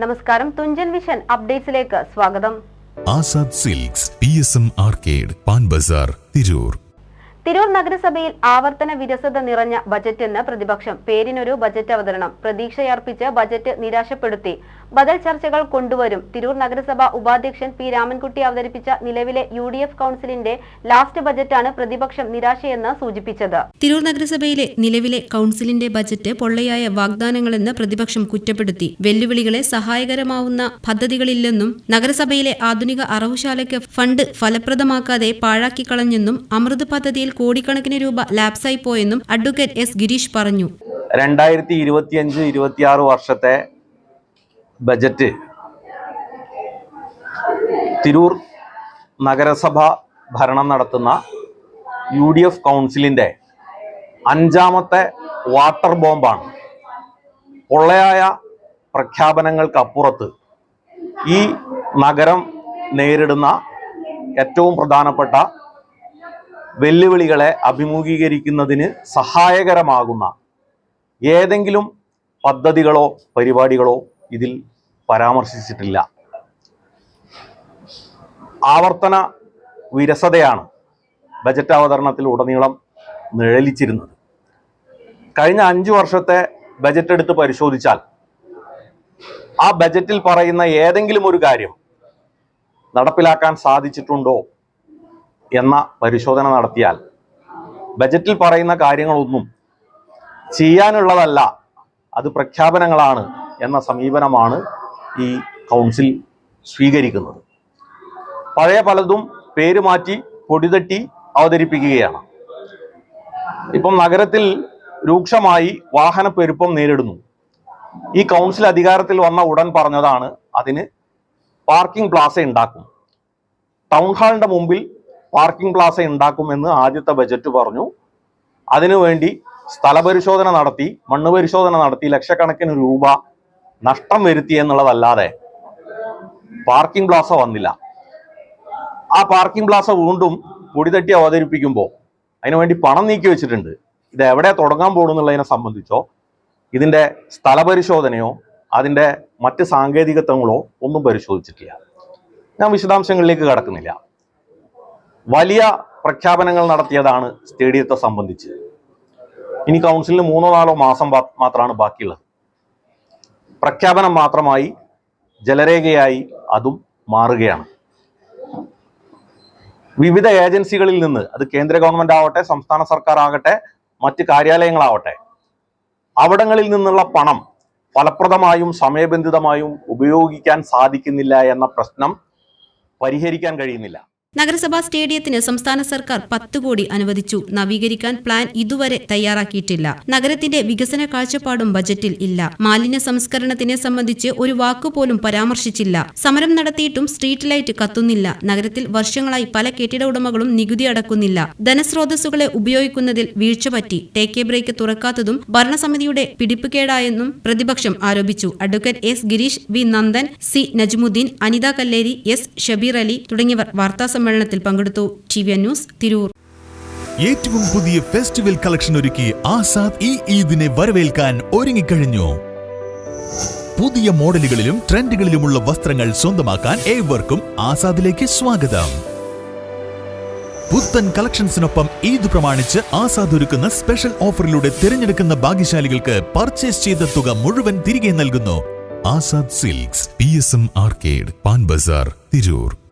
നമസ്കാരം. തുഞ്ചൻ വിഷൻ അപ്ഡേറ്റ്സിലേക്ക് സ്വാഗതം. Azad silks P S M arcade Pan Bazar Tirur. Tirur നഗരസഭയിൽ ആവർത്തന വിരസത നിറഞ്ഞ ബജറ്റെന്ന് പ്രതിപക്ഷം പേരിനൊരു ബജറ്റ് അവതരണം. പ്രതീക്ഷയർപ്പിച്ച് ബജറ്റ് നിരാശപ്പെടുത്തി. ബദൽ ചർച്ചകൾ കൊണ്ടുവരും. തിരൂർ നഗരസഭ ഉപാധ്യക്ഷൻ പി രാമൻകുട്ടി അവതരിപ്പിച്ച നിലവിലെ യു ഡി എഫ് കൗൺസിലിന്റെ ലാസ്റ്റ് ബജറ്റാണ് പ്രതിപക്ഷം നിരാശയെന്ന് സൂചിപ്പിച്ചത്. തിരൂർ നഗരസഭയിലെ നിലവിലെ കൗൺസിലിന്റെ ബജറ്റ് പൊള്ളയായ വാഗ്ദാനങ്ങളെന്ന് പ്രതിപക്ഷം കുറ്റപ്പെടുത്തി. വെല്ലുവിളികളെ സഹായകരമാവുന്ന പദ്ധതികളില്ലെന്നും നഗരസഭയിലെ ആധുനിക അറവുശാലയ്ക്ക് ഫണ്ട് ഫലപ്രദമാക്കാതെ പാഴാക്കിക്കളഞ്ഞെന്നും അമൃത് പദ്ധതിയിൽ കോടിക്കണക്കിന് രൂപ ലാപ്സായി പോയെന്നും അഡ്വക്കേറ്റ് എസ് ഗിരീഷ് പറഞ്ഞു. രണ്ടായിരത്തി ഇരുപത്തിയഞ്ച് ഇരുപത്തിയാറ് വർഷത്തെ ബജറ്റ് തിരൂർ നഗരസഭ ഭരണം നടത്തുന്ന യു ഡി എഫ് കൗൺസിലിന്റെ അഞ്ചാമത്തെ വാട്ടർ ബോംബാണ്. പൊള്ളയായ പ്രഖ്യാപനങ്ങൾക്കപ്പുറത്ത് ഈ നഗരം നേരിടുന്ന ഏറ്റവും പ്രധാനപ്പെട്ട വെല്ലുവിളികളെ അഭിമുഖീകരിക്കുന്നതിന് സഹായകരമാകുന്ന ഏതെങ്കിലും പദ്ധതികളോ പരിപാടികളോ ഇതിൽ പരാമർശിച്ചിട്ടില്ല. ആവർത്തന വിരസതയാണ് ബജറ്റ് അവതരണത്തിൽ ഉടനീളം നിഴലിച്ചിരുന്നത്. കഴിഞ്ഞ അഞ്ചു വർഷത്തെ ബജറ്റ് എടുത്ത് പരിശോധിച്ചാൽ ആ ബജറ്റിൽ പറയുന്ന ഏതെങ്കിലും ഒരു കാര്യം നടപ്പിലാക്കാൻ സാധിച്ചിട്ടുണ്ടോ? എന്ന പരിശോധന നടത്തിയാൽ ബജറ്റിൽ പറയുന്ന കാര്യങ്ങളൊന്നും ചെയ്യാനുള്ളതല്ല അത് പ്രഖ്യാപനങ്ങളാണ് എന്ന സമീപനമാണ് ഈ കൗൺസിൽ സ്വീകരിക്കുന്നത്. പഴയ പലതും പേര് മാറ്റി പൊടിതട്ടി അവതരിപ്പിക്കുകയാണ്. ഇപ്പം നഗരത്തിൽ രൂക്ഷമായി വാഹനപ്പെരുപ്പം നേരിടുന്നു. ഈ കൗൺസിൽ അധികാരത്തിൽ വന്ന ഉടൻ പറഞ്ഞതാണ് അതിന് പാർക്കിംഗ് പ്ലാസ ഉണ്ടാക്കും. ടൗൺ ഹാളിന്റെ മുമ്പിൽ പാർക്കിംഗ് പ്ലാസ ഉണ്ടാക്കുമെന്ന് ആദ്യത്തെ ബജറ്റ് പറഞ്ഞു. അതിനുവേണ്ടി സ്ഥലപരിശോധന നടത്തി മണ്ണ് പരിശോധന നടത്തി ലക്ഷക്കണക്കിന് രൂപ നഷ്ടം വരുത്തി എന്നുള്ളതല്ലാതെ പാർക്കിംഗ് പ്ലാസ വന്നില്ല. ആ പാർക്കിംഗ് പ്ലാസ വീണ്ടും പൊടിതട്ടി അവതരിപ്പിക്കുമ്പോൾ അതിനുവേണ്ടി പണം നീക്കി വെച്ചിട്ടുണ്ട്. ഇത് എവിടെ തുടങ്ങാൻ പോകുന്നുള്ളതിനെ സംബന്ധിച്ചോ ഇതിന്റെ സ്ഥലപരിശോധനയോ അതിന്റെ മറ്റ് സാങ്കേതികത്വങ്ങളോ ഒന്നും പരിശോധിച്ചിട്ടില്ല. ഞാൻ വിശദാംശങ്ങളിലേക്ക് കടക്കുന്നില്ല. വലിയ പ്രഖ്യാപനങ്ങൾ നടത്തിയതാണ് സ്റ്റേഡിയത്തെ സംബന്ധിച്ച്. ഇനി കൗൺസിലിന് മൂന്നോ നാലോ മാസം മാത്രമാണ് ബാക്കിയുള്ളത്. പ്രഖ്യാപനം മാത്രമായി ജലരേഖയായി അതും മാറുകയാണ്. വിവിധ ഏജൻസികളിൽ നിന്ന് അത് കേന്ദ്ര ഗവൺമെന്റ് ആവട്ടെ സംസ്ഥാന സർക്കാർ ആകട്ടെ മറ്റ് കാര്യാലയങ്ങളാവട്ടെ അവിടങ്ങളിൽ നിന്നുള്ള പണം ഫലപ്രദമായും സമയബന്ധിതമായും ഉപയോഗിക്കാൻ സാധിക്കുന്നില്ല എന്ന പ്രശ്നം പരിഹരിക്കാൻ കഴിയുന്നില്ല. നഗരസഭാ സ്റ്റേഡിയത്തിന് സംസ്ഥാന സർക്കാർ പത്ത് കോടി അനുവദിച്ചു. നവീകരിക്കാൻ പ്ലാൻ ഇതുവരെ തയ്യാറാക്കിയിട്ടില്ല. നഗരത്തിന്റെ വികസന കാഴ്ചപ്പാടും ബജറ്റിൽ ഇല്ല. മാലിന്യ സംസ്കരണത്തിനെ സംബന്ധിച്ച് ഒരു വാക്കുപോലും പരാമർശിച്ചില്ല. സമരം നടത്തിയിട്ടും സ്ട്രീറ്റ് ലൈറ്റ് കത്തുന്നില്ല. നഗരത്തിൽ വർഷങ്ങളായി പല കെട്ടിട ഉടമകളും നികുതി അടക്കുന്നില്ല. ധനസ്രോതസ്സുകളെ ഉപയോഗിക്കുന്നതിൽ വീഴ്ച പറ്റി. ടേക്ക് ബ്രേക്ക് തുറക്കാത്തതും ഭരണസമിതിയുടെ പിടിപ്പുകേടായെന്നും പ്രതിപക്ഷം ആരോപിച്ചു. Advocate S Girish V Nandan C Najmuddin Anitha Kalleri S Shabeer Ali തുടങ്ങിയവർ വാർത്താസമ്മേളനത്തിൽ പങ്കെടുത്തു. T V news Tirur. ഏറ്റവും പുതിയ ഫെസ്റ്റിവൽ കളക്ഷൻ ഒരുക്കി ആസാദ് ഈ ഈദിനെ വരവേൽക്കാൻ ഒരുങ്ങിക്കഴിഞ്ഞു. പുതിയ മോഡലുകളിലും ട്രെൻഡുകളിലുമുള്ള വസ്ത്രങ്ങൾ സ്വന്തമാക്കാൻ ഏവർക്കും ആസാദിലേക്ക് സ്വാഗതം. പുത്തൻ കളക്ഷൻസിനൊപ്പം ഈദ് പ്രമാണിച്ച് ആസാദ് ഒരുക്കുന്ന സ്പെഷ്യൽ ഓഫറിലൂടെ തിരഞ്ഞെടുക്കുന്ന ഭാഗ്യശാലികൾക്ക് പർച്ചേസ് ചെയ്ത തുക മുഴുവൻ തിരികെ നൽകുന്നു. Azad silks P S M arcade Pan Bazar Tirur.